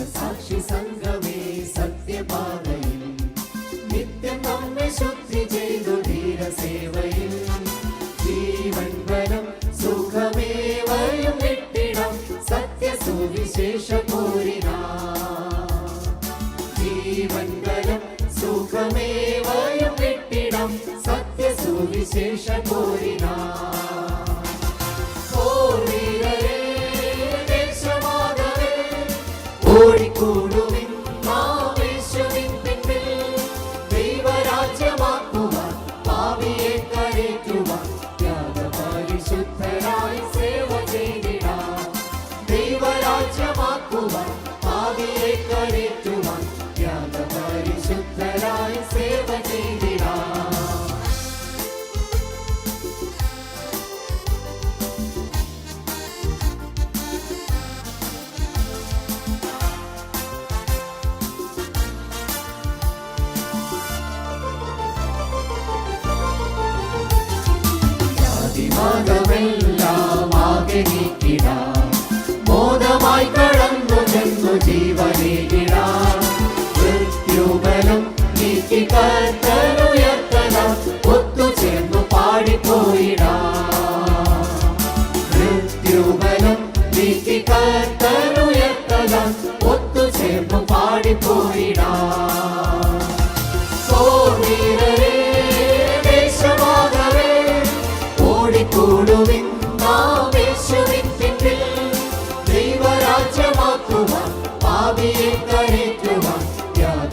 രക്തസാക്ഷി സംഘമേ സത്യപാതയിൽ. നിത്യം നമ്മെ ശുദ്ധി ചെയ്തു ധീരസേവയിൽ. ജീവൻ വരം സുഖമേവയും വിട്ടിടം സത്യസുവിശേഷ പോരിനാ ജീവൻ വരം സുഖമേവയും വിട്ടിടം സത്യസുവിശേഷ പോരിനാ காக்குவான் பாவியை கழித்துவான் தியாக பரிசுத்தராய் சேவை செய்கிறான் Mother. செருப்பு பாடி போயிடா. போர் வீரரே வேஷமாகவே ஓடிக்கூடுவின் நாம் இயேசுவின் பின்னில் தெய்வ ராஜ்யமாக்குவான் பாவியை கரைக்குவான் தியாக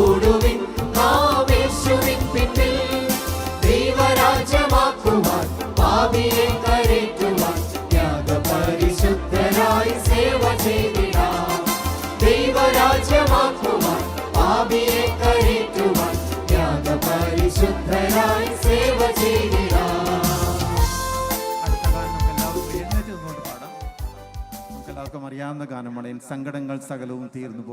ഓടിക്കൂടുവിൻ നാം യേശുവിൻ പിന്നിൽ ദൈവരാജ്യമാക്കുവാൻ പാപിയെ കരേറ്റുവാൻ ത്യാഗപരിശുദ്ധരായി സേവ ചെയ്തിടാം ദൈവരാജ്യമാക്കുവാൻ പാപിയെ കരേറ്റുവാൻ ത്യാഗപരിശുദ്ധരായി സേവ ചെയ്തിടാം എല്ലാവർക്കും അറിയാവുന്ന ഗാനമാണ് സങ്കടങ്ങൾ സകലവും തീർന്നു